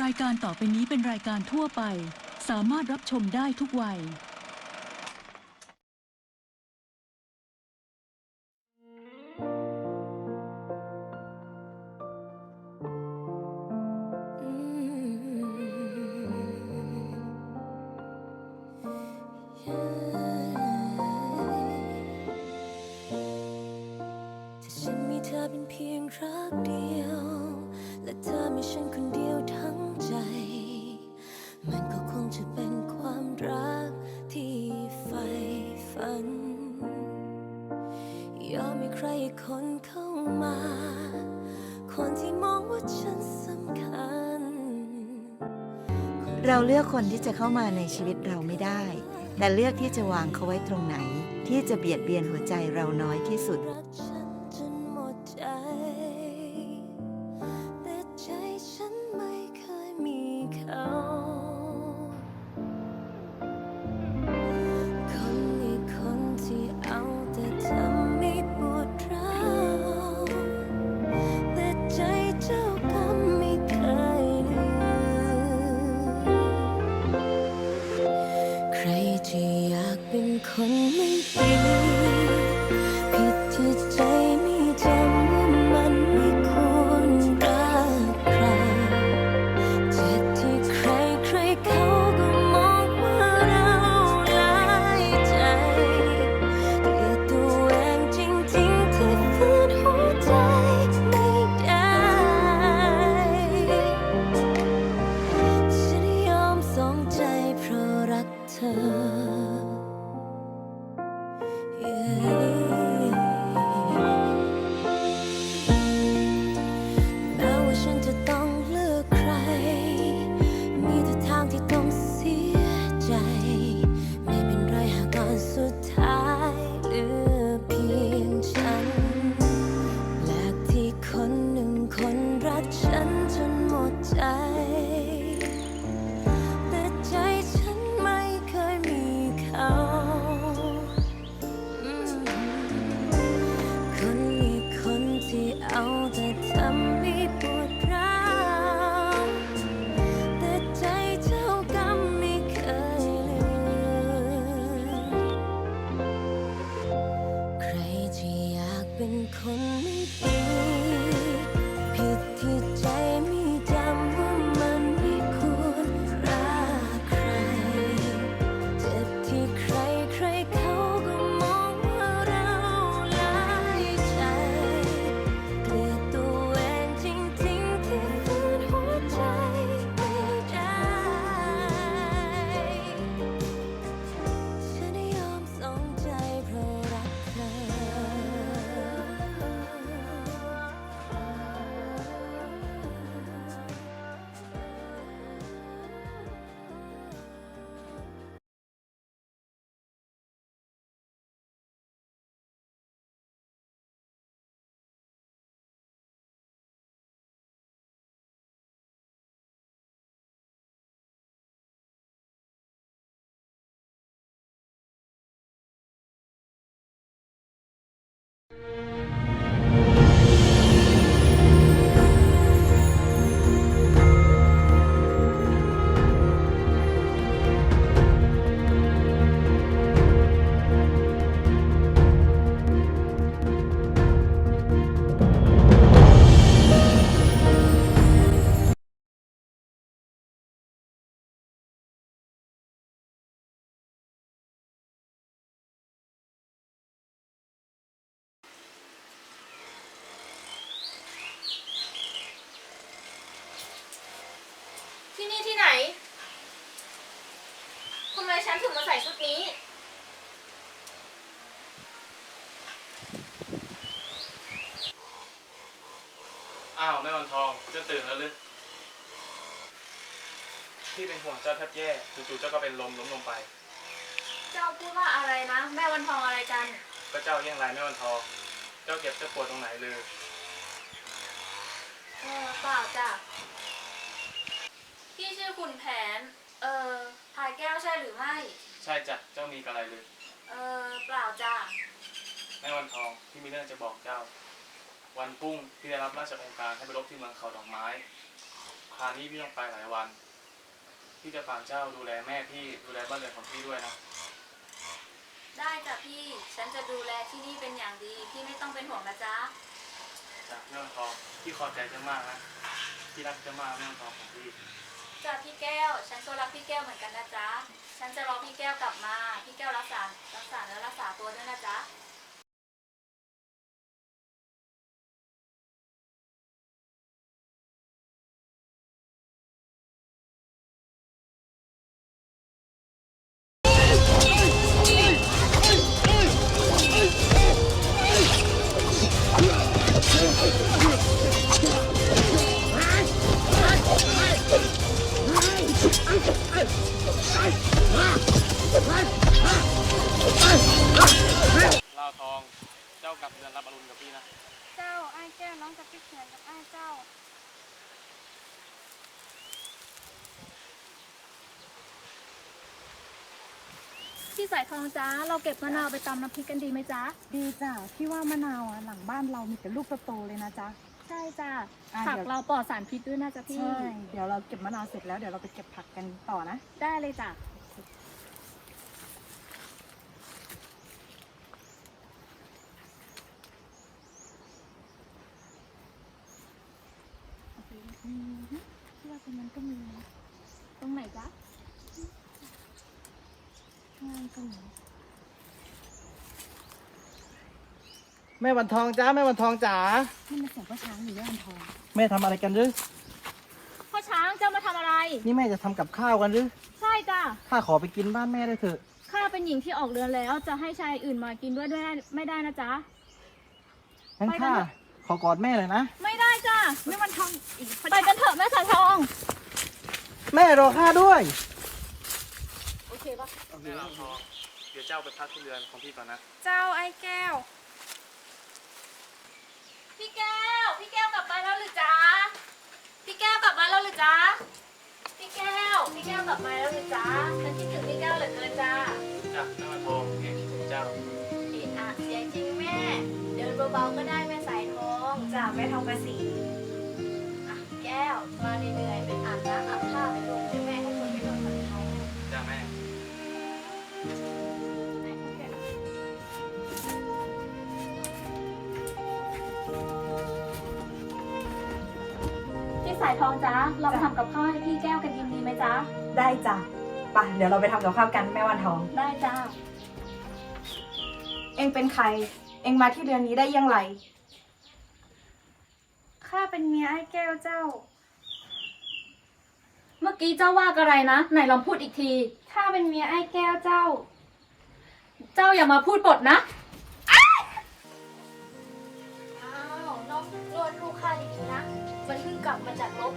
รายการต่อไปนี้เป็นรายการทั่วไป สามารถรับชมได้ทุกวัย ถ้าฉันมีเธอเป็นเพียงรักเดียว และเธอมีฉันคนเดียวทั้ง ใจ มันก็คงจะเป็นความรักที่ใฝ่ฝัน ยอมให้ใครคนเข้ามา คนที่มองว่าฉันสำคัญ เราเลือกคนที่จะเข้ามาในชีวิตเราไม่ได้ แต่เลือกที่จะวางเขาไว้ตรงไหน ที่จะเบียดเบียนหัวใจเราน้อยที่สุด รักฉัน ห่วงเจ้าแทบแย่จู่ๆเจ้าก็เป็นลมล้มลงไป เจ้าพูดว่าอะไรนะ แม่วันทองอะไรกัน ก็เจ้าแย่งลายแม่วันทอง เจ้าเก็บเจ้าปวดตรงไหนเลย เออเปล่าจ้ะพี่ชื่อขุนแผน เออพายแก้วใช่หรือไม่ ใช่จ้ะเจ้ามีอะไรเลยเออเปล่าจ้ะแม่วันทองพี่มีเรื่องจะบอกเจ้า วันพรุ่งพี่ได้รับราชองค์การให้ไปรบที่เมืองเขาดอกไม้ใครคราวนี้พี่ต้องไปหลายวัน พี่จะฝากเจ้าดูแลแม่พี่ดูแลบ้านเรือนของพี่ด้วยนะ ได้จ้ะพี่ ฉันจะดูแลที่นี่เป็นอย่างดี พี่ไม่ต้องเป็นห่วงนะจ๊ะจากแม่วันทองพี่ขอบใจเจ้ามากนะพี่รักเจ้ามากแม่วันทองของพี่ จ้ะพี่แก้ว ฉันก็รักพี่แก้วเหมือนกันนะจ๊ะ ฉันจะรอพี่แก้วกลับมา พี่แก้วรักษา รักษาเนื้อรักษาตัวด้วยนะจ๊ะ ลาวทอง เจ้ากลับเรือนรับอรุณกับพี่นะ เจ้าไอ้ายแก้วน้องกับพี่เขียนกับไอ้ายเจ้า พี่สายทองจ้า เราเก็บมะนาวไปตำน้ำพริกกันดีไหมจ๊ะดีจ้ะพี่ว่ามะนาวอะหลังบ้านเรามีแต่ลูกโตๆเลยนะจ๊ะ ช่จ้ะอะผักเดี๋ยว เราปลอดสารพิษด้วยนะจ๊ะพี่ ใช่ เดี๋ยวเราเก็บมะนาวเสร็จแล้วเดี๋ยวเราไปเก็บผักกันต่อนะ ได้เลยจ้ะพี่ว่าตรงนั้นก็มีนะตรงไหนจ๊ะข้างล่างก็มี แม่วันทองจ้าแม่วันทองจ๋านี่มันเสียงพ่อช้างหรือย่านทองแม่ทำอะไรกันหรือพ่อช้างเจ้ามาทำอะไร นี่แม่จะทำกับข้าวกันหรือใช่จ้ะข้าขอไปกินบ้านแม่ได้เถอะ ข้าเป็นหญิงที่ออกเรือนแล้ว จะให้ชายอื่นมากินด้วยด้วยไม่ได้นะจ๊ะ งั้นไปกันข้าเถอะ ขอกอดแม่เลยนะ ไม่ได้จ้ะไม่วันทองไปกันเถอะแม่สายทอง แม่รอข้าด้วย โอเคปะแม่ลาวทองเดี๋ยวเจ้าไปพักที่เรือนของพี่ก่อนนะ เจ้าไอ้แก้ว พี่แก้ว พี่แก้วกลับมาแล้วหรือจ๊ะ พี่แก้วกลับมาแล้วหรือจ๊ะ พี่แก้ว พี่แก้วกลับมาแล้วหรือจ๊ะฉันคิดถึงพี่แก้วเหลือเกินจ้าจ้ะแม่วันทองเองคิดถึงเจ้า เอะอะเสียงจริงแม่ เดินเบาๆก็ได้แม่สายทองจ้ะแม่ทองไปสีอะแก้วมาเหนื่อยๆายทองจ๊ะ เราไปทำกับข้าวให้พี่แก้วกันกินดีไหมจ๊ะ ได้จ้ะไปเดี๋ยวเราไปทำกับข้าวกันแม่วันทอง ได้จ้า เองเป็นใคร เองมาที่เรือนนี้ได้อยังไงข้าเป็นเมียไอ้แก้วเจ้า เมื่อกี้เจ้าว่าอะไรนะ ไหนลองพูดอีกที ข้าเป็นเมียไอ้แก้วเจ้า เจ้าอย่ามาพูดบทนะ อ้าวน้องนวดลูกข้าดีๆนะ มันเพิ่งกลับมาจากลบ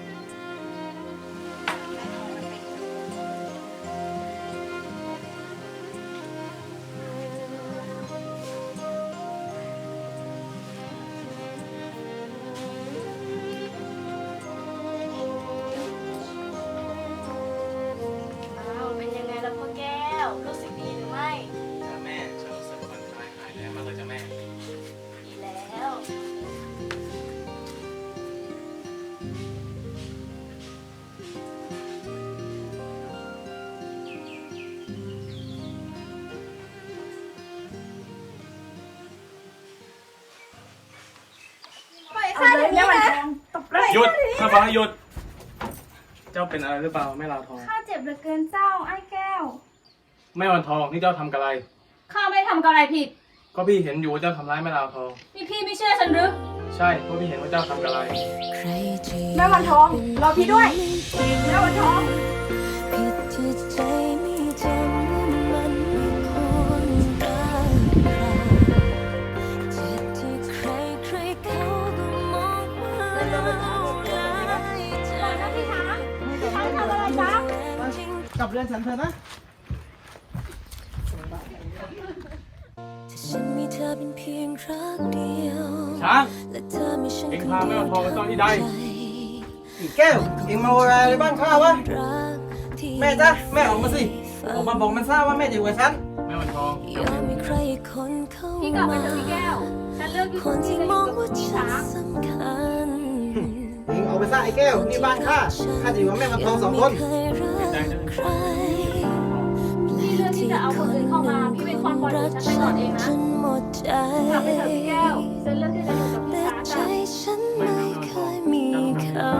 เอาเลยแม่วันทองตบเลยหยุดข้าบอกให้หยุด เจ้าเป็นอะไรหรือเปล่าแม่ลาวทอง ข้าเจ็บเหลือเกินเจ้าไอ้แก้ว แม่วันทองนี่เจ้าทำกะไร ข้าไม่ทำอะไรผิด ก็พี่เห็นอยู่ว่าเจ้าทำร้ายแม่ลาวทอง นี่พี่ไม่เชื่อฉันหรือใช่เพราะพี่เห็นว่าเจ้าทำกะไรใครที่แม่วันทองรอพี่ด้วย แม่วันทอง เรือนฉันเถอะนะถ้าฉันมีเธอเป็นเพียงรักเดียว ช้าง และเธอมีฉันเอ็งพาแม่วันทองไปซ่อนที่ใด อีกแก้ว เอ็งมาโวยวายอะไรบ้านข้าวะรักที่แม่จ้ะแม่ออกมาสิ ออกมาบอกมันทราบว่าแม่จะอยู่กับฉัน แม่วันทองยอมให้ใครอีกคนเข้าพี่กลับไปมาเถอะพี่แก้ว ฉันเลือกอยู่คนที่จะมยู่องกับว่าพี่ฉัช้านงสำคัญเอ็งออกไปซะไอ้แก้ว นี่บ้านข้า ข้าจะอยู่กับแม่วันทองสองคน ไม่เคยรัก ใครพี่เลือกที่จะเอาคนอื่นเข้ามาพี่เป็นคนปล่อยหนูฉันไปก่อนเองนะจนหมดใจกลับไปเถอะพี่แก้วฉันเลือกที่จะอยู่กับพี่แต่ช้างใจจ้ะฉันไม่เคยมีเขา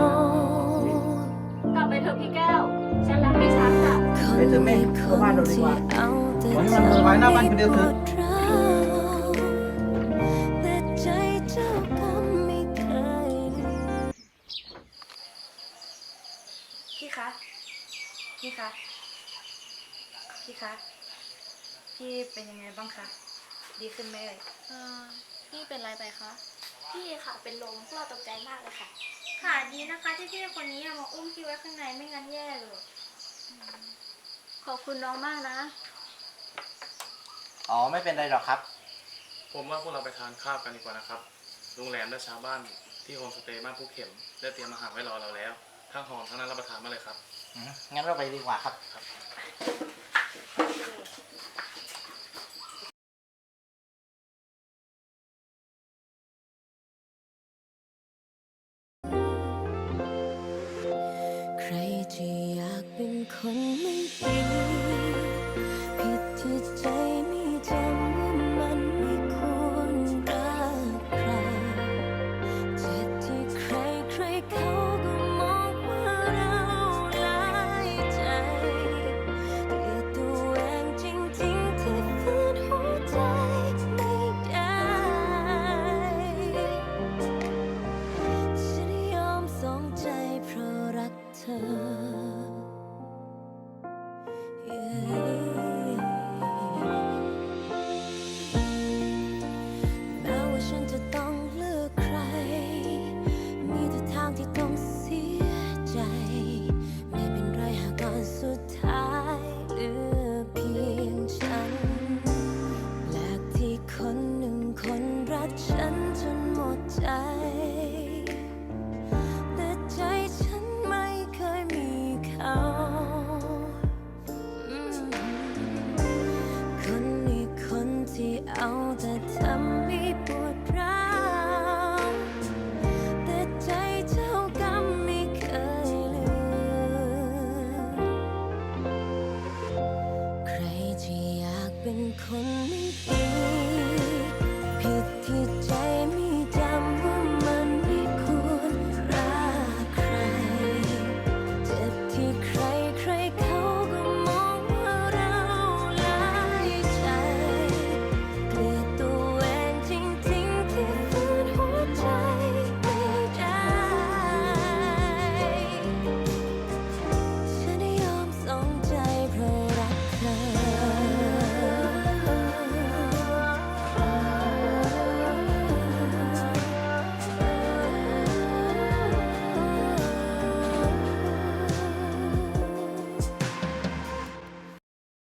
กลับไปเถอะพี่แก้วฉันรักพี่ช้างจ้ะไปเถอะแม่เข้าบ้านเราดีกว่าเอาแต่ขอให้มันไว้หน้าบ้านคนเดีย คะ พี่เป็นยังไงบ้างคะ ดีขึ้นไหมเอ่ยเออพี่เป็นไรไปคะ พี่ค่ะ เป็นลมพวกเราตกใจมากเลยค่ะ ค่ะดีนะคะที่พี่คนนี้มาอุ้มพี่ไว้ข้างในไม่งั้นแย่เลยขอบคุณน้องมากนะ อ๋อไม่เป็นไรหรอกครับ ผมว่าพวกเราไปทานข้าวกันดีกว่านะครับ โรงแรมและชาวบ้านที่โฮมสเตย์บ้านภูเข็มได้เตรียมอาหารไว้รอเราแล้ว ทั้งหอมทั้งนั้นรับประทานมาเลยครับอืมงั้นเราไปดีกว่าครับใครที่